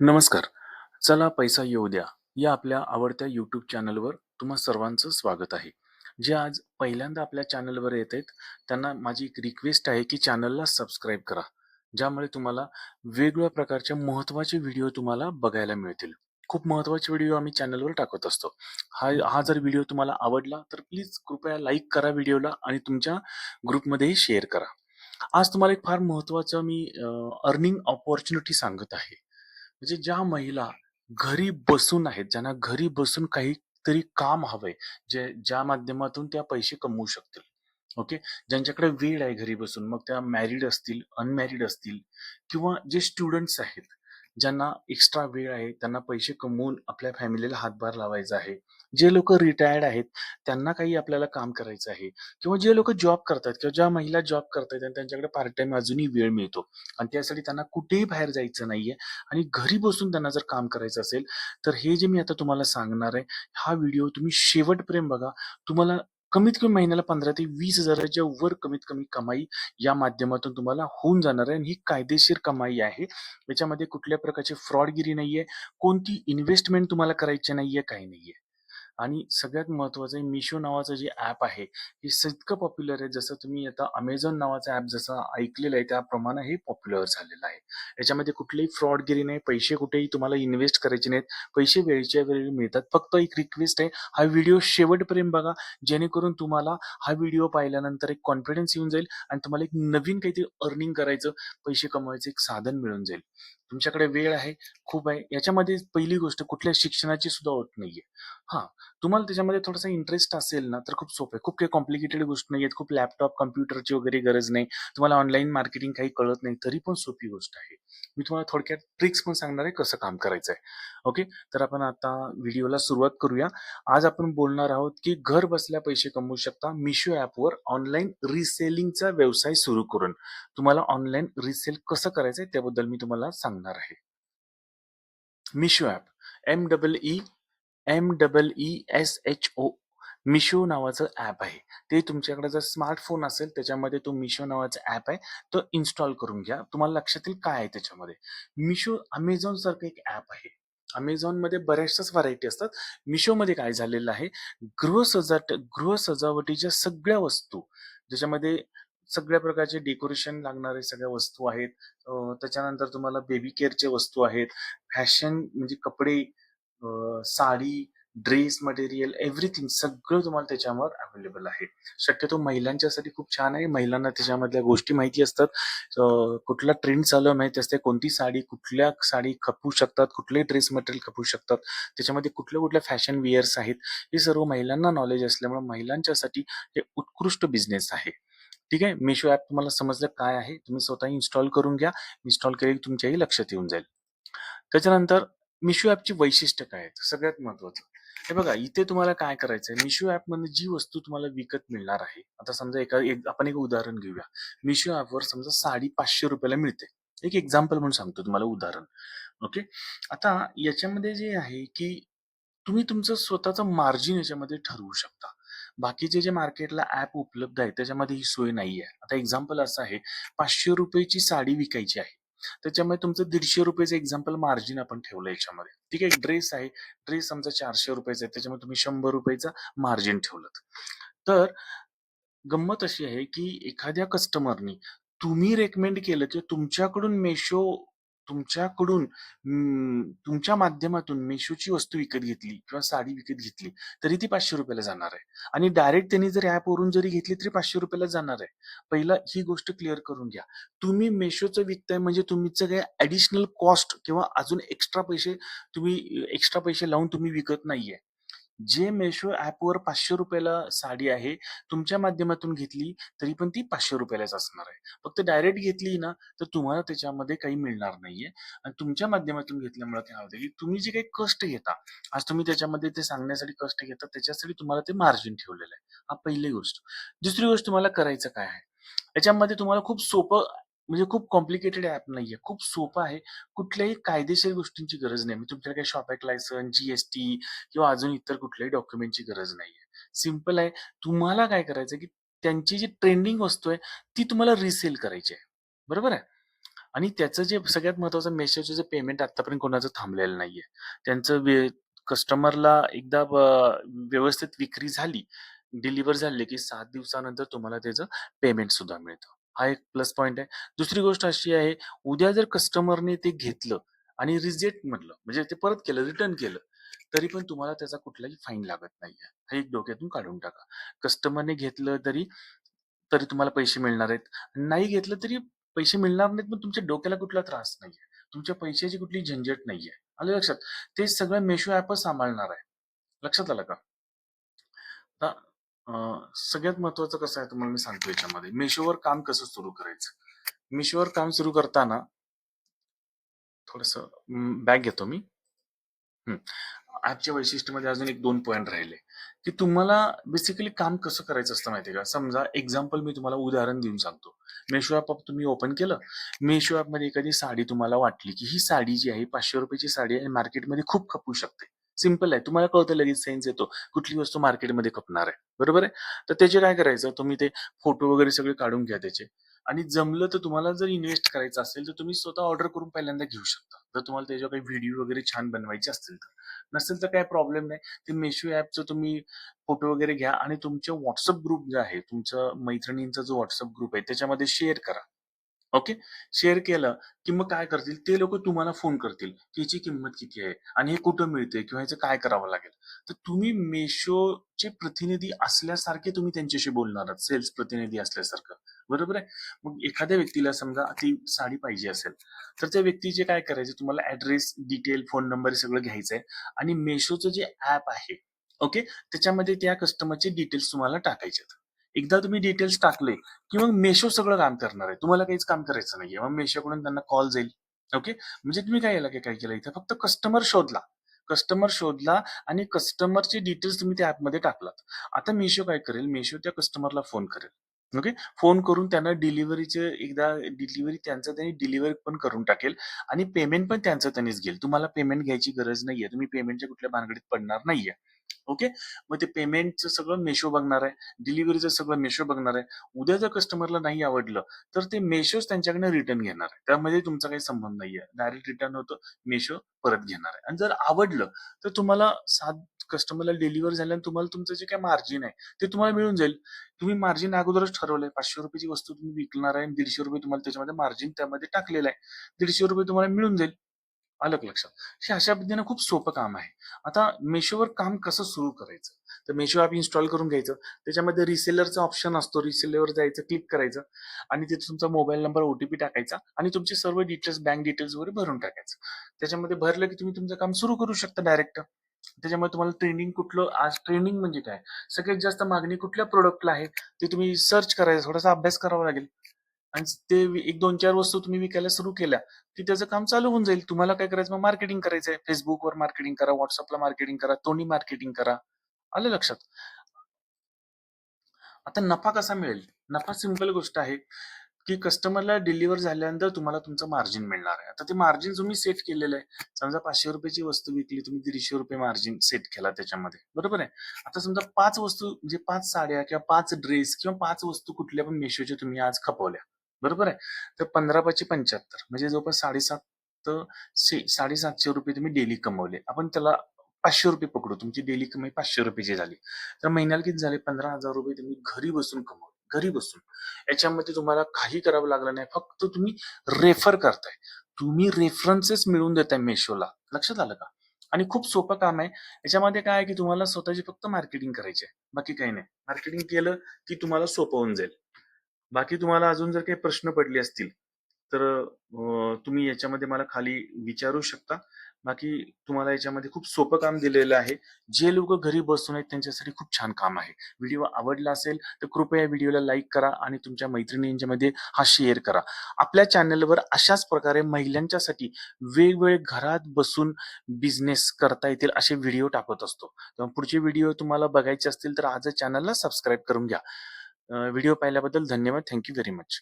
नमस्कार. चला पैसा येऊ द्या, या आपल्या आवडत्या यूट्यूब चॅनलवर तुम्हा सर्वांचं स्वागत आहे. जे आज पहिल्यांदा आपल्या चॅनलवर येत आहेत, त्यांना माझी एक रिक्वेस्ट आहे की चॅनलला सबस्क्राईब करा. ज्यामुळे तुम्हाला वेगवेगळ्या प्रकारचे महत्त्वाचे व्हिडिओ तुम्हाला बघायला मिळतील. खूप महत्त्वाचे व्हिडिओ आम्ही चॅनलवर टाकत असतो. हा हा जर व्हिडिओ तुम्हाला आवडला, तर प्लीज कृपया लाईक करा व्हिडिओला आणि तुमच्या ग्रुपमध्येही शेअर करा. आज तुम्हाला एक फार महत्त्वाचं मी अर्निंग अपॉर्च्युनिटी सांगत आहे. म्हणजे ज्या महिला घरी बसून आहेत, ज्यांना घरी बसून काहीतरी काम हवंय, जे ज्या माध्यमातून त्या पैसे कमवू शकतील. ओके. ज्यांच्याकडे वेळ आहे घरी बसून, मग त्या मॅरिड असतील, अनमॅरिड असतील किंवा जे स्टुडंट्स आहेत, ज्यांना एक्स्ट्रा वेळ आहे, त्यांना पैसे कमवून आपल्या फॅमिलीला हातभार लावायचा आहे. जे लोक रिटायर्ड आहेत, त्यांना काही आपल्याला काम करायचं आहे किंवा जे लोक जॉब करतात किंवा ज्या महिला जॉब करतात आणि त्यांच्याकडे पार्ट टाइम अजूनही वेळ मिळतो आणि त्यासाठी त्यांना कुठेही बाहेर जायचं नाहीये आणि घरी बसून त्यांना जर काम करायचं असेल, तर हे जे मी आता तुम्हाला सांगणार आहे, हा व्हिडिओ तुम्ही शेवटपर्यंत बघा. तुम्हाला कमीत कमी महिन्याला पंधरा ते 20,000च्या वर कमीत कमी कमाई या माध्यमातून तुम्हाला होऊन जाणार आहे आणि ही कायदेशीर कमाई आहे. याच्यामध्ये कुठल्या प्रकारची फ्रॉडगिरी नाहीये, कोणती इन्व्हेस्टमेंट तुम्हाला करायची नाहीये, काही नाहीये. आणि सगळ्यात महत्त्वाचं आहे मिशो नावाचं जे ॲप आहे, हे इतकं पॉप्युलर आहे जसं तुम्ही आता अमेझॉन नावाचं ॲप जसं ऐकलेलं आहे त्याप्रमाणे हे पॉप्युलर झालेलं आहे. याच्यामध्ये कुठलीही फ्रॉडगिरी नाही, पैसे कुठेही तुम्हाला इन्व्हेस्ट करायचे नाहीत. पैसे वेळच्या वेळी मिळतात. फक्त एक रिक्वेस्ट आहे, हा व्हिडिओ शेवटपर्यंत बघा. जेणेकरून तुम्हाला हा व्हिडिओ पाहिल्यानंतर एक कॉन्फिडन्स येऊन जाईल आणि तुम्हाला एक नवीन काहीतरी अर्निंग करायचं, पैसे कमवायचं एक साधन मिळून जाईल. तुमच्याकडे वेळ आहे, खूप आहे. याच्यामध्ये पहिली गोष्ट कुठल्या शिक्षणाची सुद्धा होत नाहीये. हा तुम्हाला त्याच्यामध्ये थोडासा इंटरेस्ट असेल ना, तर खूप सोपं आहे. खूप काही कॉम्प्लिकेटेड गोष्ट नाहीये. खूप लॅपटॉप, कम्प्युटरची वगैरे गरज नाही. तुम्हाला ऑनलाईन मार्केटिंग काही कळत नाही, तरी पण सोपी गोष्ट आहे. मी तुम्हाला थोडक्यात ट्रिक्स पण सांगणार आहे, कसं काम करायचं आहे. ओके. तर आपण आता व्हिडिओला सुरुवात करूया. आज आपण बोलणार आहोत, की घर बसल्या पैसे कमवू शकता मिशो ॲपवर ऑनलाईन रिसेलिंगचा व्यवसाय सुरू करून. तुम्हाला ऑनलाईन रिसेल कसं करायचंय त्याबद्दल मी तुम्हाला सांगणार आहे. Meesho app M double E M double E S H O Meesho नावाचं ॲप आहे. ते तुमच्याकडे जर स्मार्टफोन असेल त्याच्यामध्ये तो मिशो नावाचा ॲप आहे, तो इन्स्टॉल करून घ्या. तुम्हाला लक्षात येईल काय आहे त्याच्यामध्ये. मिशो अमेझॉन सारखं एक ॲप आहे. अमेझॉनमध्ये बऱ्याचशाच व्हरायटी असतात. मिशोमध्ये काय झालेलं आहे, गृहसजाट गृहसजावटीच्या सगळ्या वस्तू ज्याच्यामध्ये सगळ्या प्रकारचे डेकोरेशन लागणारे सगळ्या वस्तू आहेत. त्याच्यानंतर तुम्हाला बेबी केअरचे वस्तू आहेत. फॅशन म्हणजे कपडे, साडी, ड्रेस मटेरियल एव्हरीथिंग सगळं तुम्हाला त्याच्यावर अवेलेबल आहे. शक्यतो महिलांच्यासाठी खूप छान आहे. महिलांना त्याच्यामधल्या गोष्टी माहिती असतात. कुठला ट्रेंड चालू आहे माहिती असते. कोणती साडी, कुठल्या साडी खपू शकतात, कुठले ड्रेस मटेरियल खपू शकतात. त्याच्यामध्ये कुठल्या-कुठल्या फॅशन वेअर्स आहेत. हे सर्व महिलांना नॉलेज असल्यामुळे महिलांच्यासाठी हे उत्कृष्ट बिझनेस आहे. ठीक आहे. मेशो ॲप तुम्हाला समजलं काय आहे. तुम्ही स्वतः इन्स्टॉल करून घ्या. इन्स्टॉल केले की तुमच्याही लक्षात येऊन जाईल. त्याच्यानंतर मिशो ॲपची वैशिष्ट्य काय आहेत? सगळ्यात महत्त्वाचं. हे बघा इथे तुम्हाला काय करायचं आहे मिशो ॲपमधनं जी वस्तू तुम्हाला विकत मिळणार आहे. आता समजा एका एक आपण एक उदाहरण घेऊया. मिशो ॲपवर समजा साडी पाचशे रुपयाला मिळते. एक एक्झाम्पल म्हणून सांगतो तुम्हाला उदाहरण. ओके. आता याच्यामध्ये जे आहे, की तुम्ही तुमचं स्वतःचं मार्जिन याच्यामध्ये ठरवू शकता. बाकीचे जे मार्केटला ॲप उपलब्ध आहेत त्याच्यामध्ये ही सोय नाहीये. आता एक्झाम्पल असं आहे, पाचशे रुपयेची साडी विकायची आहे. त्याच्यामुळे तुमचं ₹150 एक्झाम्पल मार्जिन आपण ठेवलं याच्यामध्ये. ठीक आहे. एक ड्रेस आहे. ड्रेस समजा ₹400 आहे. त्याच्यामध्ये तुम्ही ₹100 मार्जिन ठेवलंत. तर गंमत अशी आहे, की एखाद्या कस्टमरनी तुम्ही रेकमेंड केलं किंवा तुमच्याकडून मेशो तुमच्याकडून अं, तुमच्या माध्यमातून Meeshoची वस्तू विकत घेतली किंवा साडी विकत घेतली, तरी ती ₹500 ला जाणार आहे आणि डायरेक्ट त्यांनी जर ॲपवरून जरी घेतली तरी ₹500 लाच जाणार आहे. पहिला ही गोष्ट क्लिअर करून घ्या. तुम्ही Meeshoचं विकताय म्हणजे तुमचं काही ॲडिशनल कॉस्ट किंवा अजून एक्स्ट्रा पैसे तुम्ही एक्स्ट्रा पैसे लावून तुम्ही विकत नाहीये. जे Meesho ॲपवर ₹500 रुपयाला साडी आहे, तुमच्या माध्यमातून घेतली तरी पण ती ₹500 रुपयालाच असणार आहे. फक्त डायरेक्ट घेतली ना, तर तुम्हाला त्याच्यामध्ये काही मिळणार नाहीये आणि तुमच्या माध्यमातून घेतल्यामुळे काय होतं, की तुम्ही जे काही कष्ट घेता, आज तुम्ही त्याच्यामध्ये ते सांगण्यासाठी कष्ट घेता त्याच्यासाठी तुम्हाला ते मार्जिन ठेवलेलं आहे. हा पहिली गोष्ट. दुसरी गोष्ट तुम्हाला करायचं काय आहे? याच्यामध्ये तुम्हाला खूप सोपं म्हणजे खूप कॉम्प्लिकेटेड ॲप नाहीये. खूप सोपं आहे. कुठल्याही कायदेशीर गोष्टींची गरज नाही. म्हणजे तुमच्याकडे काही शॉप लायसन, जी-एस-टी किंवा अजून इतर कुठल्याही डॉक्युमेंटची गरज नाहीये. सिंपल आहे. तुम्हाला काय करायचंय, की त्यांची जी ट्रेंडिंग वस्तू आहे, ती तुम्हाला रिसेल करायची आहे. बरोबर आहे? आणि त्याचं जे सगळ्यात महत्त्वाचं मेसेजचं जे पेमेंट आत्तापर्यंत कोणाचं थांबलेलं नाहीये. त्यांचं वे कस्टमरला एकदा ब व्यवस्थित विक्री झाली, डिलिव्हर झाली, की 7 दिवसानंतर तुम्हाला त्याचं पेमेंट सुद्धा मिळतं. हा एक प्लस पॉईंट आहे. दुसरी गोष्ट अशी आहे, उद्या जर कस्टमरने ते घेतलं आणि रिजेक्ट म्हटलं, म्हणजे ते परत केलं, रिटर्न केलं, तरी पण तुम्हाला त्याचा कुठलाही फाईन लागत नाही आहे हे एक डोक्यातून काढून टाका. कस्टमरने घेतलं तरी तरी तुम्हाला पैसे मिळणार आहेत. नाही घेतलं तरी पैसे मिळणार नाहीत, पण तुमच्या डोक्याला कुठला त्रास नाही आहे तुमच्या पैशाची कुठली झंझट नाही आहे आलं लक्षात? ते सगळं मेशो ॲपच सांभाळणार आहे. लक्षात आलं का? सगळ्यात महत्वाचं कसं आहे तुम्हाला मी सांगतो याच्यामध्ये. मिशोवर काम कसं सुरू करायचं? मिशोवर काम सुरू करताना थोडस बॅग घेतो मी. ऍपच्या ॲपच्या वैशिष्ट्यामध्ये अजून एक दोन पॉईंट राहिले, की तुम्हाला बेसिकली काम कसं करायचं असतं माहिती का? समजा एक्झाम्पल मी तुम्हाला उदाहरण देऊन सांगतो. मेशो ॲप तुम्ही ओपन केलं. मेशो ॲपमध्ये एखादी साडी तुम्हाला वाटली, की ही साडी जी आहे पाचशे रुपयाची साडी आहे आणि मार्केटमध्ये खूप खपू शकते. सिंपल आहे. तुम्हाला कळतं लगेच सेन्स येतो. कुठली वस्तू मार्केटमध्ये खपणार आहे. बरोबर आहे? तर त्याचे काय करायचं, तुम्ही ते फोटो वगैरे सगळे काढून घ्या त्याचे आणि जमलं तर तुम्हाला जर इन्व्हेस्ट करायचं असेल, तर तुम्ही स्वतः ऑर्डर करून पहिल्यांदा घेऊ शकता. जर तुम्हाला त्याच्यावर काही व्हिडिओ वगैरे छान बनवायचे असतील तर. नसेल तर काही प्रॉब्लेम नाही. ते मेशो ॲपचं तुम्ही फोटो वगैरे घ्या आणि तुमच्या WhatsApp ग्रुप जे आहे, तुमचं मैत्रिणींचा जो WhatsApp ग्रुप आहे, त्याच्यामध्ये शेअर करा. ओके. शेअर केलं, की मग काय करतील, ते लोक तुम्हाला फोन करतील, की ह्याची किंमत किती आहे आणि हे कुठं मिळते किंवा ह्याचं काय करावं लागेल. तर तुम्ही मेशोचे प्रतिनिधी असल्यासारखे तुम्ही त्यांच्याशी बोलणार आहात, सेल्स प्रतिनिधी असल्यासारखं. बरोबर आहे? मग एखाद्या व्यक्तीला समजा ती साडी पाहिजे असेल, तर त्या व्यक्तीचे काय करायचे, तुम्हाला ऍड्रेस डिटेल, फोन नंबर सगळं घ्यायचं आहे आणि मेशोचं जे ऍप आहे, ओके, त्याच्यामध्ये त्या कस्टमरचे डिटेल्स तुम्हाला टाकायचे आहेत. एकदा तुम्ही डिटेल्स टाकले, की मग मेशो सगळं काम करणार आहे. तुम्हाला काहीच काम करायचं नाहीये. मग मेशोकडून त्यांना कॉल जाईल. ओके. म्हणजे तुम्ही काय याला काय केलं इथं फक्त कस्टमर शोधला. कस्टमर शोधला आणि कस्टमरचे डिटेल्स तुम्ही त्या ॲपमध्ये टाकलात. आता मेशो काय करेल, मेशो त्या कस्टमरला फोन करेल. ओके. फोन करून त्यांना डिलिव्हरीचे एकदा डिलिव्हरी त्यांचं त्यांनी डिलिव्हरी पण करून टाकेल आणि पेमेंट पण त्यांचं त्यांनीच घेईल. तुम्हाला पेमेंट घ्यायची गरज नाहीये. तुम्ही पेमेंटच्या कुठल्या भानगडीत पडणार नाहीये. ओके. मग ते पेमेंटचं सगळं मेशो बघणार आहे. डिलिव्हरीचं सगळं मेशो बघणार आहे. उद्या जर कस्टमरला नाही आवडलं, तर ते मेशोच त्यांच्याकडनं रिटर्न घेणार आहे. त्यामध्ये तुमचा काही संबंध नाहीये. डायरेक्ट रिटर्न होतं, मेशो परत घेणार आहे. आणि जर आवडलं, तर तुम्हाला सात कस्टमरला डिलिव्हर झाल्यानंतर तुम्हाला तुमचं जे काही मार्जिन आहे, ते तुम्हाला मिळून जाईल. तुम्ही मार्जिन अगोदरच ठरवलंय. ₹500 ची वस्तू तुम्ही विकणार आहे दीडशे रुपये तुम्हाला त्याच्यामध्ये मार्जिन त्यामध्ये टाकलेलं आहे. ₹150 तुम्हाला मिळून जाईल. अलग लक्षात? हे अशा पद्धतीनं खूप सोपं काम आहे. आता मेशोवर काम कसं सुरू करायचं? तर मेशो ॲप इन्स्टॉल करून घ्यायचं. त्याच्यामध्ये रिसेलरचा ऑप्शन असतो. रिसेलरवर जायचं, क्लिक करायचं आणि तिथे तुमचा मोबाईल नंबर, ओटीपी टाकायचा आणि तुमचे सर्व डिटेल्स, बँक डिटेल्स वगैरे भरून टाकायचं. त्याच्यामध्ये भरलं की तुम्ही तुमचं काम सुरू करू शकता डायरेक्ट. त्याच्यामुळे तुम्हाला ट्रेंडिंग कुठलं आज ट्रेंडिंग म्हणजे काय? सगळ्यात जास्त मागणी कुठल्या प्रॉडक्टला आहे, ते तुम्ही सर्च करायचं. थोडासा अभ्यास करावा लागेल. आणि ते 1, 2, 4 वस्तू तुम्ही विकायला सुरू केल्या, की त्याचं काम चालू होऊन जाईल. तुम्हाला काय करायचं मग मार्केटिंग करायचंय. Facebookवर मार्केटिंग करा, WhatsAppला मार्केटिंग करा, तोंडी मार्केटिंग करा. आलं लक्षात? आता नफा कसा मिळेल? नफा सिंपल गोष्ट आहे, की कस्टमरला डिलिव्हर झाल्यानंतर तुम्हाला तुमचं मार्जिन मिळणार आहे. आता ते मार्जिन तुम्ही सेट केलेलं आहे. समजा पाचशे रुपयाची वस्तू विकली, तुम्ही ₹150 मार्जिन सेट केला त्याच्यामध्ये. बरोबर आहे? आता समजा पाच वस्तू म्हणजे पाच साड्या किंवा पाच ड्रेस किंवा पाच वस्तू कुठल्या पण मेशोच्या तुम्ही आज खपवल्या. बरोबर आहे? तर पंधरा पाचशे पंच्याहत्तर म्हणजे जवळपास 7.5 से ₹750 तुम्ही डेली कमवले. आपण त्याला ₹500 पकडू. तुमची डेली कमाई पाचशे रुपयाची झाली. तर महिन्याला किती झाले? ₹15,000 तुम्ही घरी बसून कमवले. घरी बसून. याच्यामध्ये तुम्हाला काही करावं लागलं नाही. फक्त तुम्ही रेफर करताय. तुम्ही रेफरन्सेस मिळवून देताय मेशोला. लक्षात आलं का? आणि खूप सोपं काम आहे. याच्यामध्ये काय आहे, की तुम्हाला स्वतःची फक्त मार्केटिंग करायची आहे. बाकी काही नाही. मार्केटिंग केलं, की तुम्हाला सोपं होऊन जाईल. बाकी तुम्हाला अजून जर काही प्रश्न पडले असतील, तर तुम्ही याच्यामध्ये मला खाली विचारू शकता. बाकी तुम्हाला याच्यामध्ये खूप सोपं काम दिलेलं आहे. जे लोक घरी बसून आहेत त्यांच्यासाठी खूप छान काम आहे. व्हिडिओ आवडला असेल तर कृपया व्हिडिओला लाईक करा आणि तुमच्या मैत्रिणींच्यामध्ये हा शेअर करा. आपल्या चॅनलवर अशाच प्रकारे महिलांच्यासाठी वेगवेगळे घरात बसून बिझनेस करता येतील असे व्हिडिओ टाकत असतो. तर पुढचे व्हिडिओ तुम्हाला बघायचे असतील तर आजच चॅनलला सबस्क्राईब करून घ्या. व्हिडिओ पाहिल्याबद्दल धन्यवाद. Thank you very much.